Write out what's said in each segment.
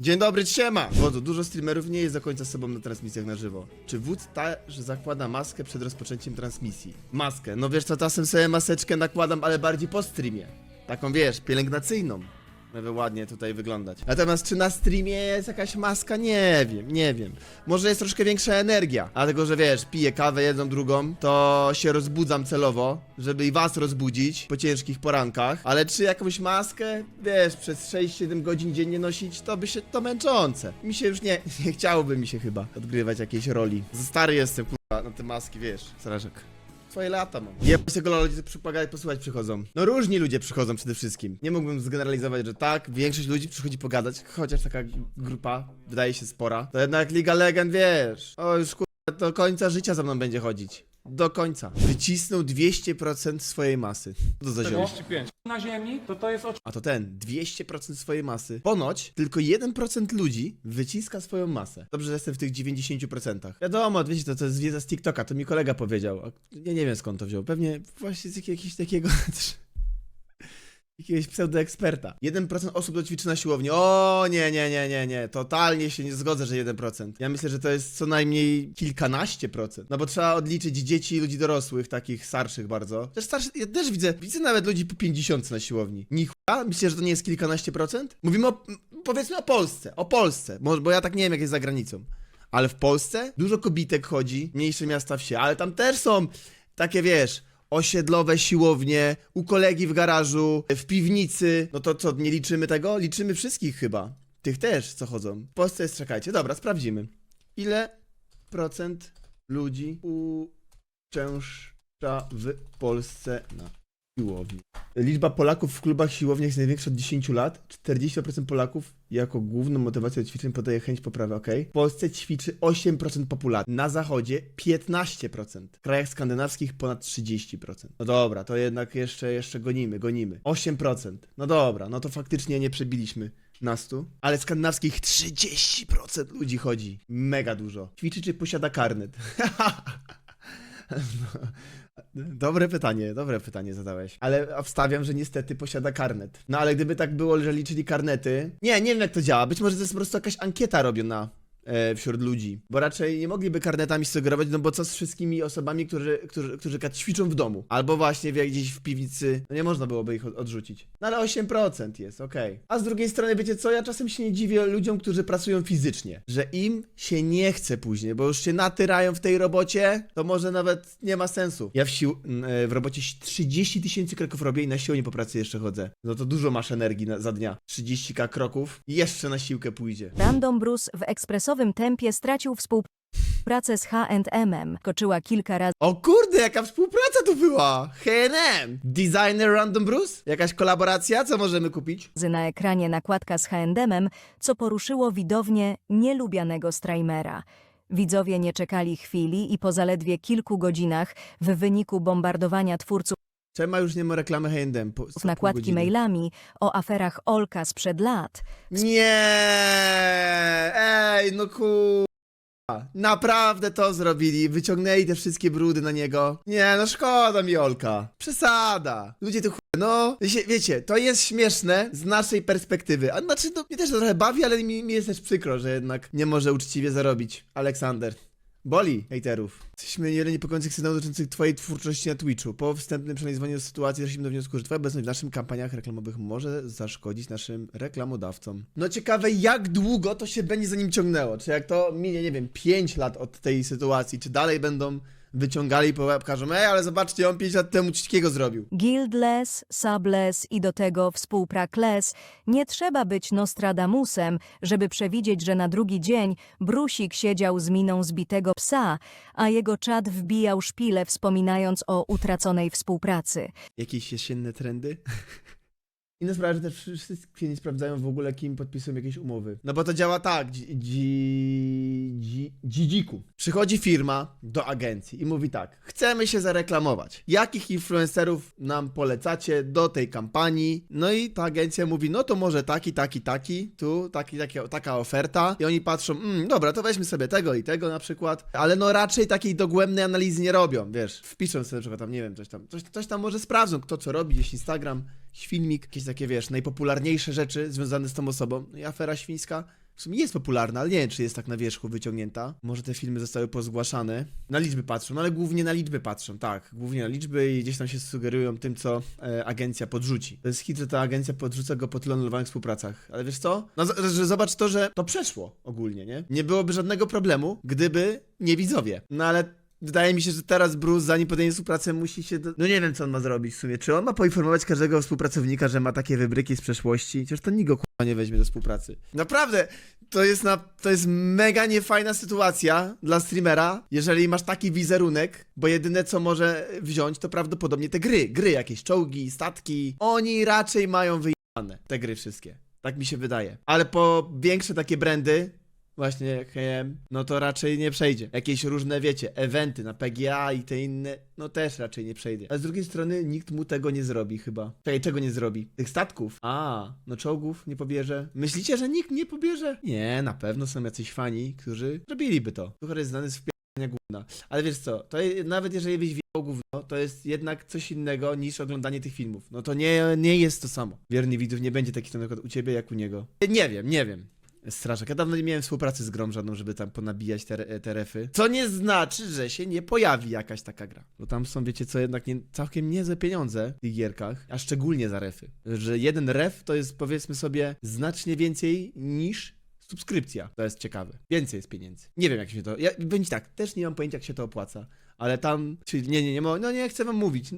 Dzień dobry, siema! Wodzu, dużo streamerów nie jest do końca sobą na transmisjach na żywo. Czy wódz też zakłada maskę przed rozpoczęciem transmisji? Maskę. No wiesz co, czasem sobie maseczkę nakładam, ale bardziej po streamie. Taką wiesz, pielęgnacyjną. Żeby ładnie tutaj wyglądać. Natomiast czy na streamie jest jakaś maska? Nie wiem, nie wiem. Może jest troszkę większa energia. Dlatego, że wiesz, piję kawę jedną, drugą, to się rozbudzam celowo, żeby i was rozbudzić po ciężkich porankach. Ale czy jakąś maskę, wiesz, przez 6-7 godzin dziennie nosić, to by się to męczące. Mi się już nie, nie chciałoby mi się chyba odgrywać jakiejś roli. Za stary jestem, kurwa, na te maski, wiesz, strażek. Twoje lata mam. Jebać tego ludzie pogadać, posłuchać przychodzą. No różni ludzie przychodzą przede wszystkim. Nie mógłbym zgeneralizować, że tak, większość ludzi przychodzi pogadać, chociaż taka grupa wydaje się spora. To jednak Liga Legend, wiesz. O, już kurwa, do końca życia za mną będzie chodzić. Do końca. Wycisnął 200% swojej masy. Co to za ziom? 45. Na ziemi to to jest o A to ten, 200% swojej masy. Ponoć tylko 1% ludzi wyciska swoją masę. Dobrze, że jestem w tych 90%. Wiadomo, wiecie, to, to jest wiedza z TikToka, to mi kolega powiedział. A Ja nie wiem skąd to wziął. Pewnie właśnie z jakiegoś takiego... Jakiegoś pseudoeksperta. 1% osób to ćwiczy na siłowni. O nie, nie, nie, nie, nie. Totalnie się nie zgodzę, że 1%. Ja myślę, że to jest co najmniej kilkanaście procent. No bo trzeba odliczyć dzieci i ludzi dorosłych, takich starszych bardzo. Też starszych, ja też widzę, widzę nawet ludzi po 50 na siłowni. Nichuja? Myślę, że to nie jest kilkanaście procent? Mówimy o, powiedzmy o Polsce, o Polsce. Może, bo ja tak nie wiem, jak jest za granicą. Ale w Polsce dużo kobitek chodzi, mniejsze miasta wsie, ale tam też są takie, wiesz, osiedlowe siłownie, u kolegi w garażu, w piwnicy. No to co, nie liczymy tego? Liczymy wszystkich chyba. Tych też, co chodzą. W Polsce jest, czekajcie, dobra, sprawdzimy. Ile procent ludzi uczęszcza w Polsce na siłowni? Liczba Polaków w klubach siłowniach jest największa od 10 lat. 40% Polaków jako główną motywację do ćwiczeń podaje chęć poprawy, ok? W Polsce ćwiczy 8% populacji. Na zachodzie 15%. W krajach skandynawskich ponad 30%. No dobra, to jednak jeszcze, jeszcze gonimy, gonimy. 8%. No dobra, no to faktycznie nie przebiliśmy nastu. Ale skandynawskich 30% ludzi chodzi. Mega dużo. Ćwiczy czy posiada karnet? Dobre pytanie, dobre pytanie zadałeś. Ale obstawiam, że niestety posiada karnet. No ale gdyby tak było, że liczyli karnety. Nie, nie wiem jak to działa. Być może to jest po prostu jakaś ankieta robiona wśród ludzi. Bo raczej nie mogliby karnetami sugerować, no bo co z wszystkimi osobami, którzy, którzy, którzy ćwiczą w domu? Albo właśnie gdzieś w piwnicy. No nie można byłoby ich od- odrzucić. No ale 8% jest, okej. A z drugiej strony, wiecie co? Ja czasem się nie dziwię ludziom, którzy pracują fizycznie. Że im się nie chce później, bo już się natyrają w tej robocie, to może nawet nie ma sensu. Ja w, sił, m, e, w robocie 30 tysięcy kroków robię i na siłownię po pracy jeszcze chodzę. No to dużo masz energii na, za dnia. 30k kroków i jeszcze na siłkę pójdzie. Random Bruce w ekspresowym tempie stracił współpracę z H&M. Koczyła kilka razy O kurde, jaka współpraca tu była! H&M! Designer Random Bruce? Jakaś kolaboracja? Co możemy kupić? na ekranie nakładka z H&M, co poruszyło widownię nielubianego streamera. Widzowie nie czekali chwili i po zaledwie kilku godzinach w wyniku bombardowania twórców Czemu już nie ma reklamy H&M? Po, co pół nakładki godziny? mailami o aferach Olka sprzed lat, Nie! Ej, no ku... Naprawdę to zrobili, wyciągnęli te wszystkie brudy na niego. Nie, no szkoda mi Olka. Przesada. Ludzie to chuj, no. Wiecie, wiecie, to jest śmieszne z naszej perspektywy. A znaczy, no, mnie też to trochę bawi, ale mi, mi jest też przykro, że jednak nie może uczciwie zarobić. Aleksander. Boli hejterów. Jesteśmy niewiele niepokojących sygnałów dotyczących twojej twórczości na Twitchu. Po wstępnym przeanalizowaniu sytuacji doszliśmy do wniosku, że twoja obecność w naszych kampaniach reklamowych może zaszkodzić naszym reklamodawcom. No ciekawe, jak długo to się będzie za nim ciągnęło. Czy jak to minie, nie wiem, 5 lat od tej sytuacji, czy dalej będą wyciągali po łeb, każą, ej, ale zobaczcie, on 5 lat temu coś takiego zrobił. Guildless, Subless i do tego współprakless, nie trzeba być Nostradamusem, żeby przewidzieć, że na drugi dzień Brusik siedział z miną zbitego psa, a jego czat wbijał szpile wspominając o utraconej współpracy. Jakieś jesienne trendy? Inna sprawa, że też wszystkie nie sprawdzają w ogóle, kim podpisują jakieś umowy. No bo to działa tak, dzi, dzi, dzi, dzidziku. Przychodzi firma do agencji i mówi tak, chcemy się zareklamować. Jakich influencerów nam polecacie do tej kampanii? No i ta agencja mówi, no to może taki, taki, taki, tu taki, taki, taka oferta. I oni patrzą, mm, dobra, to weźmy sobie tego i tego na przykład. Ale no raczej takiej dogłębnej analizy nie robią, wiesz. Wpiszą sobie na przykład tam, nie wiem, coś tam, coś, coś tam może sprawdzą, kto co robi, gdzieś Instagram, filmik, jakieś takie, wiesz, najpopularniejsze rzeczy związane z tą osobą. I afera świńska w sumie jest popularna, ale nie wiem, czy jest tak na wierzchu wyciągnięta. Może te filmy zostały pozgłaszane. Na liczby patrzą, no ale głównie na liczby patrzą, tak. Głównie na liczby i gdzieś tam się sugerują tym, co e, agencja podrzuci. To jest hit, że ta agencja podrzuca go po tylu współpracach. Ale wiesz co? No, że zobacz to, że to przeszło ogólnie, nie? Nie byłoby żadnego problemu, gdyby nie widzowie. No ale Wydaje mi się, że teraz Bruce, zanim podejmie współpracę, musi się. Do... No nie wiem, co on ma zrobić w sumie. Czy on ma poinformować każdego współpracownika, że ma takie wybryki z przeszłości? Chociaż to nikt go kurwa nie weźmie do współpracy. Naprawdę, to jest, na... to jest mega niefajna sytuacja dla streamera, jeżeli masz taki wizerunek, bo jedyne co może wziąć to prawdopodobnie te gry. Gry, jakieś czołgi, statki. Oni raczej mają wyjebane te gry wszystkie. Tak mi się wydaje. Ale po większe takie brandy, Właśnie H&M, no to raczej nie przejdzie. Jakieś różne, wiecie, eventy na PGA i te inne, no też raczej nie przejdzie. Ale z drugiej strony nikt mu tego nie zrobi chyba. Czekaj, czego nie zrobi? Tych statków? A, no czołgów nie pobierze. Myślicie, że nikt nie pobierze? Nie, na pewno są jacyś fani, którzy zrobiliby to. Suchar jest znany z wpierania gówna. Ale wiesz co, to nawet jeżeli byś wiedział gówno, to jest jednak coś innego niż oglądanie tych filmów. No to nie, nie jest to samo. Wierny widzów nie będzie taki sam na przykład u ciebie, jak u niego. Nie wiem, nie wiem. Strażak. Ja dawno nie miałem współpracy z grą żadną, żeby tam ponabijać te, te refy. Co nie znaczy, że się nie pojawi jakaś taka gra. Bo tam są, wiecie co, jednak nie, całkiem niezłe pieniądze w tych gierkach, a szczególnie za refy. Że jeden ref to jest powiedzmy sobie znacznie więcej niż subskrypcja. To jest ciekawe. Więcej jest pieniędzy. Nie wiem jak się to... Ja, będzie tak, też nie mam pojęcia jak się to opłaca. Ale tam... Czyli nie, nie, nie, no nie chcę wam mówić.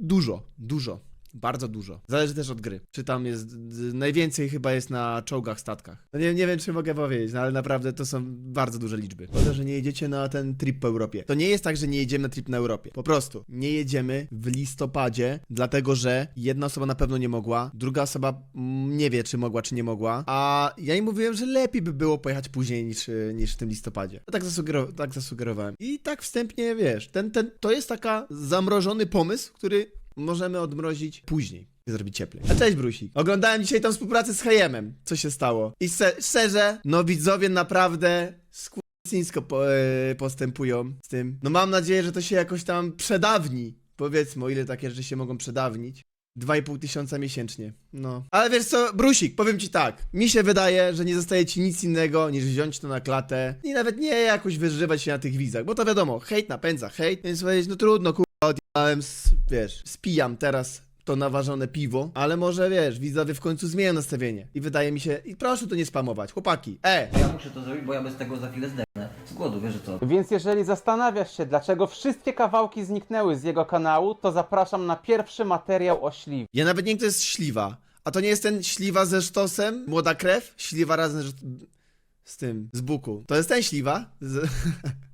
Dużo, dużo. Bardzo dużo. Zależy też od gry. Czy tam jest. Najwięcej chyba jest na czołgach, statkach. No nie, nie wiem, czy mogę powiedzieć, no ale naprawdę to są bardzo duże liczby. Szkoda, że nie jedziecie na ten trip po Europie. To nie jest tak, że nie jedziemy na trip na Europie. Po prostu nie jedziemy w listopadzie, dlatego że jedna osoba na pewno nie mogła, druga osoba mm, nie wie, czy mogła, czy nie mogła. A ja im mówiłem, że lepiej by było pojechać później niż, y, niż w tym listopadzie. No tak, tak zasugerowałem. I tak wstępnie wiesz, ten, ten, to jest taka zamrożony pomysł, który możemy odmrozić później. Zrobić cieplej. A cześć Brusik. Oglądałem dzisiaj tą współpracę z Hayemem. Co się stało? I se- szczerze, no widzowie naprawdę skurczyńsko po, e, postępują z tym. No mam nadzieję, że to się jakoś tam przedawni. Powiedzmy, o ile takie rzeczy się mogą przedawnić. 2,5 tysiąca miesięcznie. No. Ale wiesz co, Brusik, powiem ci tak. Mi się wydaje, że nie zostaje ci nic innego niż wziąć to na klatę i nawet nie jakoś wyżywać się na tych widzach, bo to wiadomo, hejt napędza hejt, więc powiedzieć, no trudno, kurwa, odjechałem, z, wiesz, spijam teraz to naważone piwo, ale może, wiesz, widzowie w końcu zmienią nastawienie i wydaje mi się, i proszę to nie spamować, chłopaki, e! Ja muszę to zrobić, bo ja bez tego za chwilę zdechnę. Z głodu, wiesz o co? Więc jeżeli zastanawiasz się, dlaczego wszystkie kawałki zniknęły z jego kanału, to zapraszam na pierwszy materiał o śliwie. Ja nawet nie wiem, kto jest śliwa, a to nie jest ten śliwa ze sztosem, młoda krew, śliwa razem z, z tym, z buku, to jest ten śliwa? Z...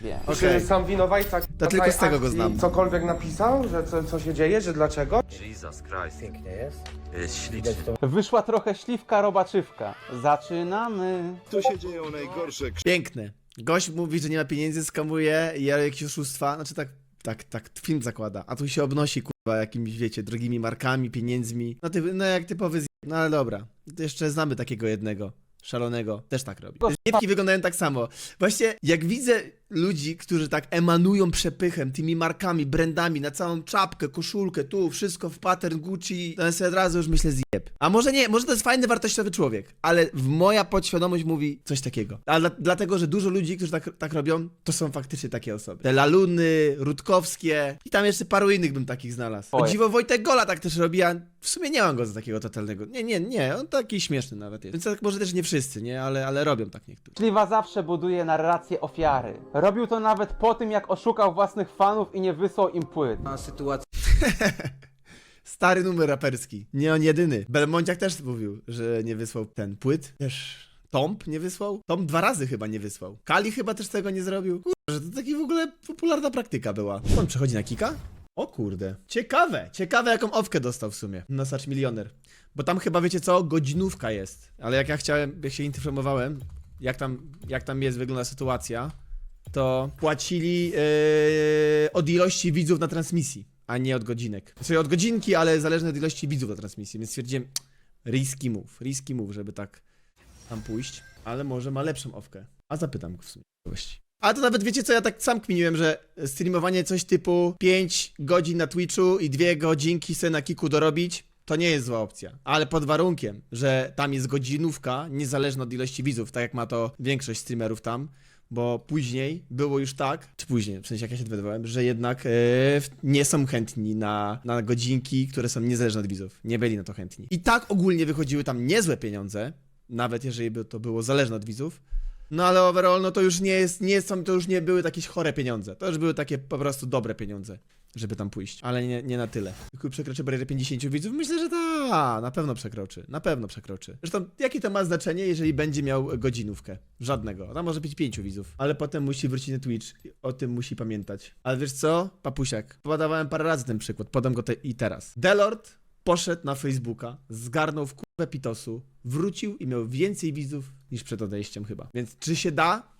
Wiem. Okej. Czy sam winowajca To tylko tej z tego go akcji znam. cokolwiek napisał, że co, co się dzieje, że dlaczego? Jesus Christ. Pięknie jest. Jest ślicznie. Wyszła trochę śliwka robaczywka. Zaczynamy. Tu się dzieją najgorsze Piękne. Gość mówi, że nie ma pieniędzy, skamuje i ale jakieś oszustwa, znaczy tak, tak, tak film zakłada, a tu się obnosi, kurwa, jakimiś, wiecie, drogimi markami, pieniędzmi, no, ty, no jak typowy z... no ale dobra, to jeszcze znamy takiego jednego, szalonego, też tak robi. Zjebki wyglądają tak samo. Właśnie, jak widzę ludzi, którzy tak emanują przepychem, tymi markami, brandami, na całą czapkę, koszulkę, tu, wszystko w pattern Gucci, to ja sobie od razu już myślę zjeb. A może nie, może to jest fajny, wartościowy człowiek, ale w moja podświadomość mówi coś takiego. A dla, dlatego, że dużo ludzi, którzy tak, tak robią, to są faktycznie takie osoby. Te Laluny, Rutkowskie i tam jeszcze paru innych bym takich znalazł. O dziwo Wojtek Gola tak też robi, a w sumie nie mam go za takiego totalnego. Nie, nie, nie, on taki śmieszny nawet jest. Więc tak może też nie wszyscy, nie, ale, ale robią tak niektórzy. Śliwa zawsze buduje narrację ofiary. Robił to nawet po tym, jak oszukał własnych fanów i nie wysłał im płyt. Na sytuację Stary numer raperski. Nie on jedyny. Belmonciak też mówił, że nie wysłał ten płyt. Też Tomp nie wysłał? Tomp dwa razy chyba nie wysłał. Kali chyba też tego nie zrobił. Kurde, że to taki w ogóle popularna praktyka była. On przechodzi na kika? O kurde. Ciekawe. Ciekawe jaką owkę dostał w sumie. Nosacz milioner. Bo tam chyba wiecie co? Godzinówka jest. Ale jak ja chciałem, jak się informowałem, jak tam, jak tam jest, wygląda sytuacja, to płacili yy, od ilości widzów na transmisji, a nie od godzinek. Czyli od godzinki, ale zależne od ilości widzów na transmisji, więc stwierdziłem, risky move, risky move, żeby tak tam pójść, ale może ma lepszą owkę. A zapytam go w sumie. A to nawet wiecie co, ja tak sam kminiłem, że streamowanie coś typu 5 godzin na Twitchu i 2 godzinki sobie na kiku dorobić, To nie jest zła opcja. Ale pod warunkiem, że tam jest godzinówka, niezależna od ilości widzów, tak jak ma to większość streamerów tam. Bo później było już tak, czy później, w sensie jak ja się dowiadywałem, że jednak w- nie są chętni na, na godzinki, które są niezależne od widzów. Nie byli na to chętni. I tak ogólnie wychodziły tam niezłe pieniądze, nawet jeżeli by to było zależne od widzów. No ale overall, no to już nie jest, nie są, to już nie były jakieś chore pieniądze. To już były takie po prostu dobre pieniądze, żeby tam pójść. Ale nie, nie na tyle. Tylko przekroczy barierę 50 widzów? Myślę, że ta, na pewno przekroczy. Na pewno przekroczy. Zresztą, jakie to ma znaczenie, jeżeli będzie miał godzinówkę? Żadnego. Tam może być 5 widzów. Ale potem musi wrócić na Twitch. O tym musi pamiętać. Ale wiesz co? Papusiak. Podawałem parę razy ten przykład. Podam go te i teraz. Delord poszedł na Facebooka, zgarnął w kupę pitosu, wrócił i miał więcej widzów niż przed odejściem chyba. Więc czy się da?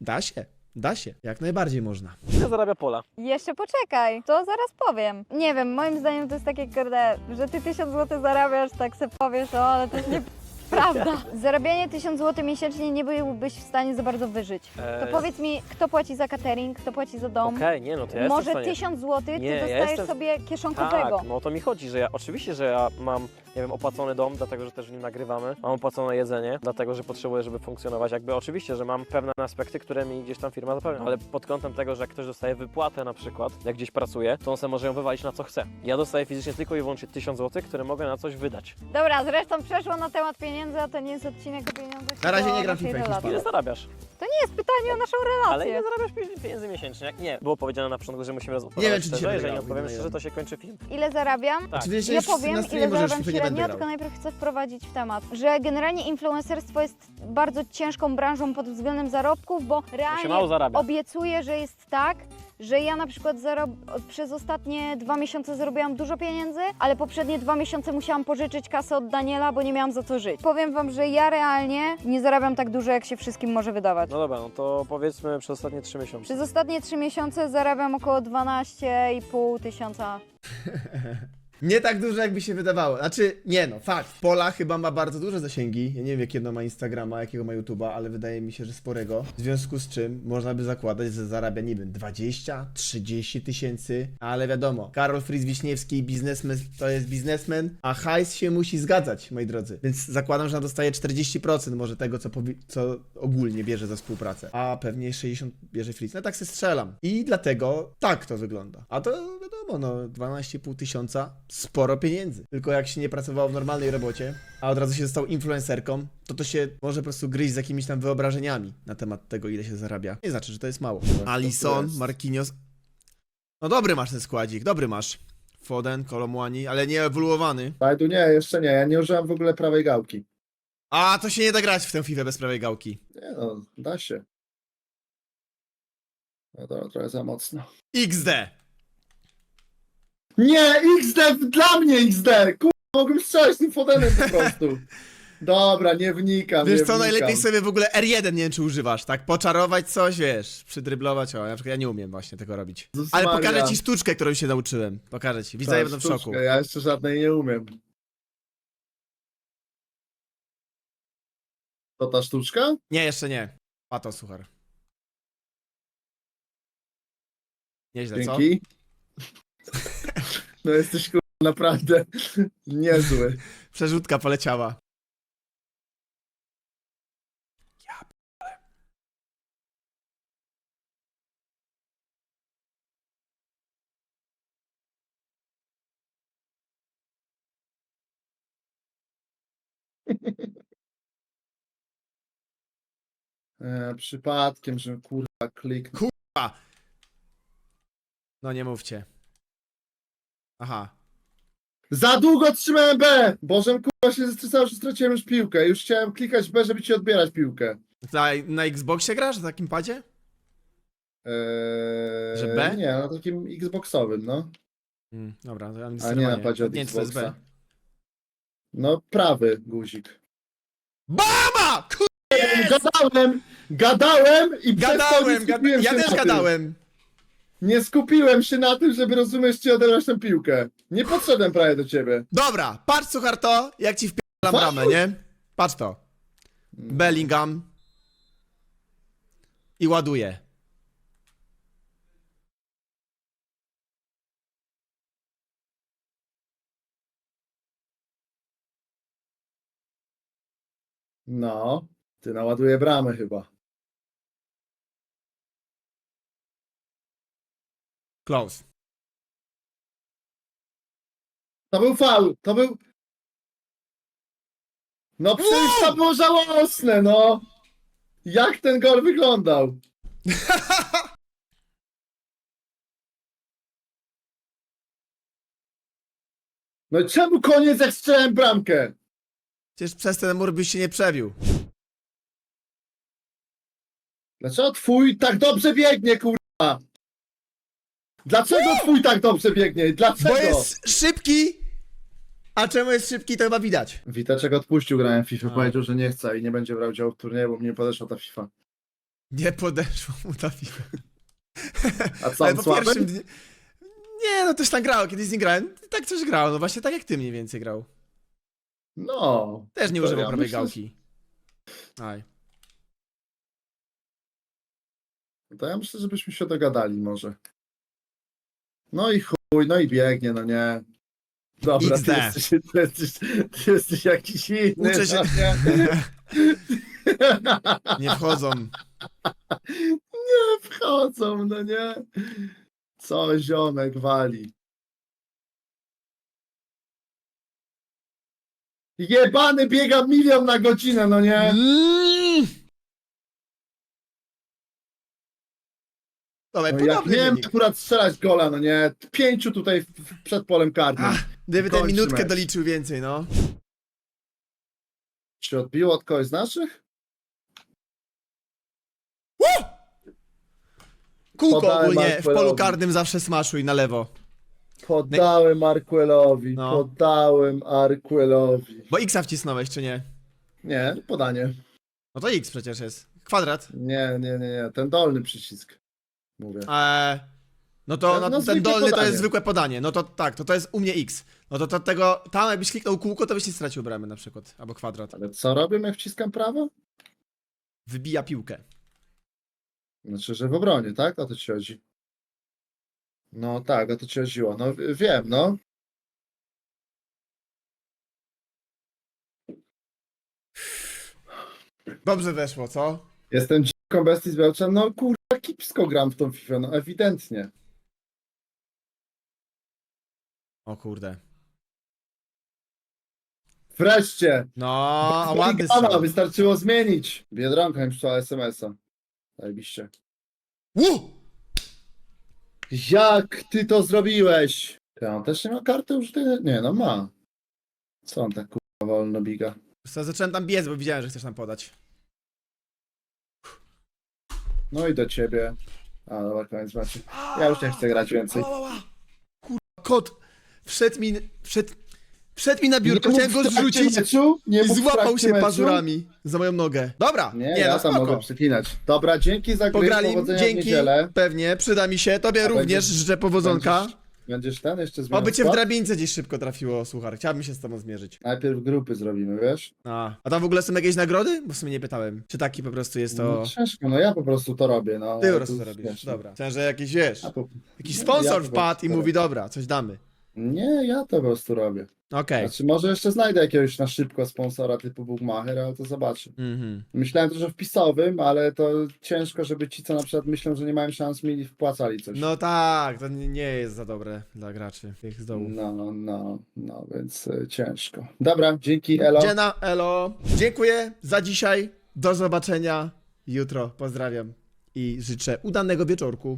Da się. Da się. Jak najbardziej można. Ile zarabia Pola? Jeszcze poczekaj, to zaraz powiem. Nie wiem, moim zdaniem to jest takie, kurde, że ty 1000 zł zarabiasz, tak se powiesz, o, ale to jest nieprawda. Zarabianie 1000 zł miesięcznie nie byłbyś w stanie za bardzo wyżyć. To Eee, powiedz mi, kto płaci za catering, kto płaci za dom? Okej, nie no, to ja Może jestem w stanie. 1000 zł ty Nie, ja dostajesz jestem- sobie kieszonkowego. Tak, no o to mi chodzi, że ja oczywiście, że ja mam, nie wiem, opłacony dom, dlatego że też w nim nagrywamy, mam opłacone jedzenie, dlatego że potrzebuję, żeby funkcjonować. Jakby oczywiście, że mam pewne aspekty, które mi gdzieś tam firma zapewnia, ale pod kątem tego, że jak ktoś dostaje wypłatę na przykład, jak gdzieś pracuje, to on sobie może ją wywalić na co chce. Ja dostaję fizycznie tylko i wyłącznie 1000 zł, które mogę na coś wydać. Dobra, zresztą przeszło na temat pieniędzy, a to nie jest odcinek o pieniądzach. Na razie tylko nie gram naszej FIFA, jak relacji. Ile zarabiasz? To nie jest pytanie o naszą relację. Ale ile zarabiasz pi- pieniędzy miesięcznie? Jak nie, było powiedziane na początku, że musimy rozmawiać Nie wiem, czy dzisiaj szczerze, jeżeli wygrał, nie odpowiemy szczerze, to się kończy film. Ile zarabiam? Tak. Oczywiście Ja już powiem, ile streamie może już zarabiam FIFA nie będę średnio, grał. tylko najpierw chcę wprowadzić w temat, że generalnie influencerstwo jest bardzo ciężką branżą pod względem zarobków, bo się realnie zarabia. obiecuję, że jest tak, że ja na przykład zarob- przez ostatnie dwa miesiące zarobiłam dużo pieniędzy, ale poprzednie dwa miesiące musiałam pożyczyć kasę od Daniela, bo nie miałam za co żyć. Powiem wam, że ja realnie nie zarabiam tak dużo, jak się wszystkim może wydawać. No dobra, no to powiedzmy przez ostatnie 3 miesiące. Przez ostatnie trzy miesiące zarabiam około 12,5 tysiąca. Nie tak dużo, jakby się wydawało. Znaczy, nie no, fakt. Pola chyba ma bardzo duże zasięgi. Ja nie wiem, jakiego ma Instagrama, jakiego ma YouTube'a, ale wydaje mi się, że sporego. W związku z czym można by zakładać, że zarabia, nie wiem, 20, 30 tysięcy. Ale wiadomo, Karol Fritz Wiśniewski, biznesmen, to jest biznesmen, a hajs się musi zgadzać, moi drodzy. Więc zakładam, że on dostaje 40% może tego, co, co ogólnie bierze za współpracę. A pewnie 60 bierze Fritz. No tak se strzelam. I dlatego tak to wygląda. A to wiadomo, no 12,5 tysiąca, sporo pieniędzy. Tylko jak się nie pracowało w normalnej robocie, a od razu się został influencerką, to to się może po prostu gryźć z jakimiś tam wyobrażeniami na temat tego, ile się zarabia. Nie znaczy, że to jest mało. Alison, Marquinhos. No dobry masz ten składzik, dobry masz. Foden, Kolomłani, ale nie ewoluowany. Bajdu nie, jeszcze nie. Ja nie użyłam w ogóle prawej gałki. A, to się nie da grać w tę FIFA bez prawej gałki. Nie no, da się. No to trochę za mocno. XD! Nie, XD dla mnie XD! Kurwa, mogłem strzelać tym fodenem po prostu. Dobra, nie wnikam. Wiesz nie co, wnikam. najlepiej sobie w ogóle R1 nie wiem, czy używasz, tak? Poczarować coś, wiesz, przydryblować, o, na przykład ja nie umiem właśnie tego robić. Jezus Ale Maria. pokażę ci sztuczkę, którą się nauczyłem. Pokażę ci, widzowie Tak, będą w szoku. Ja jeszcze żadnej nie umiem. To ta sztuczka? Nie, jeszcze nie. Pato, suchar. Nieźle, co? Dzięki. No jesteś kurwa naprawdę niezły. Przerzutka poleciała. E, przypadkiem, że kurwa kliknął. No nie mówcie. Aha. Za długo trzymałem B! Bożem kurwa się że straciłem już piłkę. Już chciałem klikać B, żeby ci odbierać piłkę. Na, na Xboxie grasz? Na takim padzie? Eee, Że B? Nie, na takim Xboxowym, no. Mm, dobra, to ja A nie na padzie od Nie wiem, czy to jest Xboxa. B. No, prawy guzik. BAMA! Gadałem! Gadałem i przez to nie Gadałem, gada... skupiłem ja się też na gadałem nie skupiłem się na tym, żeby rozumieć ci odebrać tę piłkę. Nie podszedłem prawie do ciebie. Dobra, patrz suchar to, jak ci wpierdalam bramę, nie? Patrz to. Bellingham. I ładuje. No, ty naładuje bramę chyba. Close. To był faul, to był... No przecież to było żałosne, no! Jak ten gol wyglądał? No i czemu koniec jak strzelałem bramkę? Przecież przez ten mur byś się nie przebił. Dlaczego twój tak dobrze biegnie, kurwa? Dlaczego twój tak dobrze biegnie? Dlaczego? Bo jest szybki! A czemu jest szybki, to chyba widać. Witeczek odpuścił grałem w FIFA, A. powiedział, że nie chce i nie będzie brał udziału w turnieju, bo mnie nie podeszła ta FIFA. Nie podeszło mu ta piwa. A co, Ale on po słaby? pierwszym dniu... Nie, no też tam grał, kiedyś z nim grałem. Tak coś grał, no właśnie tak jak ty mniej więcej grał. No. Też nie To używał ja prawej myślę, gałki. Aj. To ja myślę, żebyśmy się dogadali może. No i chuj, no i biegnie, no nie. Dobra, ty XD. jesteś, ty, jesteś, ty jesteś jakiś inny. Uczę się- No nie. Nie wchodzą. nie wchodzą, no nie. Co ziomek wali. Jebany biega milion na godzinę, no nie. Mm. No jak miałem wynik. akurat strzelać gola, no nie. Pięciu tutaj w- w- przed polem karnym. Ach, Gdyby tę kończy minutkę mecz. doliczył więcej, no. Czy odbiło od kogoś z naszych? Kółko Podałem ogólnie w polu karnym zawsze smaszuj na lewo. Poddałem Arquelowi, No. poddałem Arquelowi. Bo X wcisnąłeś, czy nie? Nie, podanie. No to X przecież jest. Kwadrat. Nie, nie, nie, nie, ten dolny przycisk. Mówię. Eee, no to No, no, no ten zwykłe dolny to podanie. jest zwykłe podanie. No to tak, to to jest u mnie X. No to, to tego, tam jakbyś kliknął kółko, to byś nie stracił bramy na przykład. Albo kwadrat. Ale co robię, jak wciskam prawo? Wybija piłkę. Znaczy, że w obronie, tak? O to ci chodzi. No tak, o to ci chodziło. No w- wiem, no. Dobrze weszło, co? Jestem bestii z Belczem. No kurwa, kipsko gram w tą FIFA, no ewidentnie. O kurde. Wreszcie! No, a ładny strzał. wystarczyło zmienić. Biedronka mi przysłała SMS-a. Zajebiście. Uu! Jak ty to zrobiłeś? Ty, on też nie ma karty użytej? Nie, no ma. Co on tak kurwa wolno biga? Zacząłem tam biec, bo widziałem, że chcesz tam podać. No i do ciebie. A, dobra, koniec meczu. Ja już nie chcę grać więcej. Kot wszedł mi, wszedł, wszedł mi na biurko, chciałem go zrzucić Meczu? Nie i mów w złapał trakcie się meczu? pazurami za moją nogę. Dobra, Nie, nie, ja no tam spoko. mogę przeklinać. Dobra, dzięki za grę, Pograli, powodzenia w dzięki, niedzielę. pewnie, przyda mi się, tobie również będziesz- życzę powodzonka. Będziesz, będziesz ten jeszcze zmieniał Oby cię w skład? drabince gdzieś szybko trafiło, słuchaj. Chciałbym się z tobą zmierzyć. Najpierw grupy zrobimy, wiesz? A, a tam w ogóle są jakieś nagrody? Bo w sumie nie pytałem. Czy taki po prostu jest to... No ciężko, no ja po prostu to robię, no. Ty ale po prostu to robisz. Dobra. Myślałem, że jakiś, wiesz, Ja po... jakiś sponsor ja wpadł i mówi, dobra, coś damy. Nie, ja to po prostu robię. Okej. Znaczy, może jeszcze znajdę jakiegoś na szybko sponsora typu Bookmacher, ale to zobaczę. Mhm. Myślałem też o wpisowym, ale to ciężko, żeby ci, co na przykład myślą, że nie mają szans, mi wpłacali coś. No tak, to nie nie jest za dobre dla graczy tych z dołu. No, no, no, no, więc y, ciężko. Dobra, dzięki, Elo. Dziena, elo. Dziękuję za dzisiaj. Do zobaczenia jutro. Pozdrawiam i życzę udanego wieczorku.